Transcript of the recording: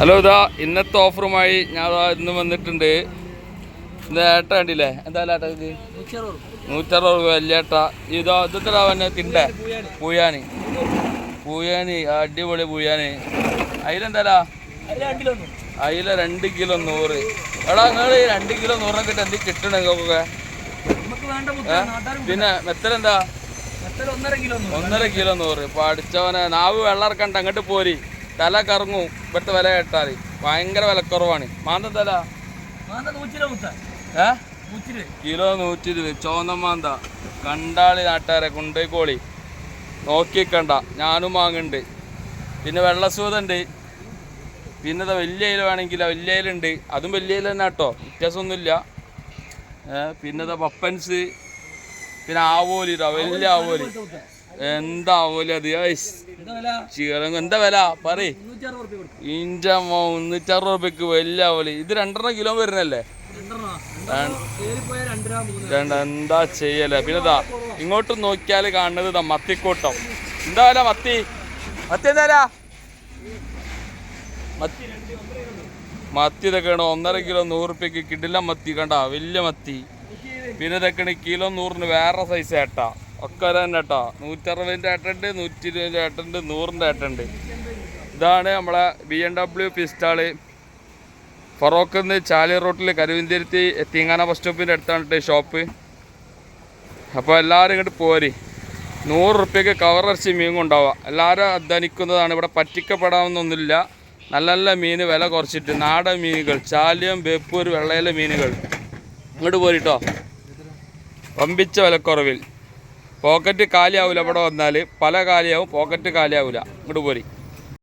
Hello ഇതാ ഇന്നത്തെ ഓഫറുമായി ഞാൻ ഇന്ന് വന്നിട്ടുണ്ട്. ഇത് ഏട്ട കണ്ടില്ലേ? എന്താ ഏട്ടക്ക് ഇത്? നൂറ്ററുപത് രൂപ വലിയ ഏട്ട. ഇതോ ഇതെത്ര വന്നെ തിണ്ടേ? പൂയാനി. പൂയാനി അടിപൊളി പൂയാനി. അതിലെന്താ അതില രണ്ട് കിലോ നൂറ്. എടാ നിങ്ങൾ ഈ രണ്ട് കിലോ നൂറിനെ കിട്ടി എന്ത് കിട്ടണം നിങ്ങൾക്കൊക്കെ? പിന്നെ മെത്തലെന്താ ഒന്നര കിലോ ഒന്നര കിലോ നൂറ്. പഠിച്ചവനെ നാവ് വെള്ളം ഇറക്കണ്ട അങ്ങോട്ട് പോരി. തല കറങ്ങും ഇവിടുത്തെ വില കേട്ടാൽ. ഭയങ്കര വിലക്കുറവാണ്. മാന്ത തല? കിലോ നൂറ്റി ഇരുപത് ചോന്ന മാന്ത. കണ്ടാളി നാട്ടുകാരെ കൊണ്ടേക്കോളി നോക്കിക്കണ്ട. ഞാനും വാങ്ങുന്നുണ്ട് പിന്നെ വെള്ളസൂതുണ്ട്. പിന്നെ ഇതാ വലിയ ഇല വേണമെങ്കിൽ വലിയ ഇലുണ്ട് അതും വലിയ ഇല തന്നെ കേട്ടോ. വ്യത്യാസമൊന്നുമില്ല. പിന്നെ ഇതാ പപ്പൻസ്. പിന്നെ ആവോലി വലിയ ആവോലി. എന്താ ആവോലി അത്? ഐസ്. എന്താ വില? കൊടുക്കും. ഇഞ്ച മുന്നൂറ്ററുപത് രൂപയ്ക്ക് വലിയ ആവോലി ഇത് രണ്ടെണ്ണം കിലോ വരുന്നല്ലേ? എന്താ ചെയ്യല്ലേ പിന്നെ ഇതാ ഇങ്ങോട്ട് നോക്കിയാൽ കാണുന്നത് ഇതാ മത്തിക്കൂട്ടം. എന്താ വില മത്തി? മത്തി എന്താ വില? മത്തി ഇതൊക്കെ ഇതൊക്കെയാണ്. ഒന്നര കിലോ നൂറ് റുപ്യക്ക് കിടില മത്തി കണ്ട വലിയ മത്തി. പിന്നെ ഇതൊക്കെയാണ് കിലോ നൂറിന് വേറെ സൈസ് ഏട്ടാ ഒക്കെ തന്നെ കേട്ടോ നൂറ്ററുപതിന്റെ ഏട്ടുണ്ട് നൂറ്റി ഇരുപതിന്റെ ഏട്ടുണ്ട് നൂറിന്റെ ഏട്ടുണ്ട് ഇതാണ് നമ്മളെ ബി എം ഡബ്ല്യു പിസ്റ്റാൾ ഫറോക്കിന്ന് ചാലി റോട്ടിൽ കരുവിന്തിരുത്തി എത്തിങ്ങാന ബസ് സ്റ്റോപ്പിന്റെ അടുത്താണ് ഷോപ്പ്. അപ്പോൾ എല്ലാവരും ഇങ്ങോട്ട് പോരി. നൂറ് റുപ്യക്ക് കവറിറച്ചി മീൻ കൊണ്ടാവുക എല്ലാവരും അധ്വാനിക്കുന്നതാണ്. ഇവിടെ പറ്റിക്കപ്പെടാമെന്നൊന്നുമില്ല നല്ല നല്ല മീൻ വില കുറച്ചിട്ട് നാടൻ മീനുകൾ ചാലിയം ബേപ്പൂർ വെള്ളയിലെ മീനുകൾ. ഇങ്ങോട്ട് പോരിട്ടോ പമ്പിച്ച വിലക്കുറവിൽ. പോക്കറ്റ് കാലിയാവില്ല ഇവിടെ വന്നാൽ പല കാലിയാവും പോക്കറ്റ് കാലിയാവില്ല ഇങ്ങോട്ട് പോരി.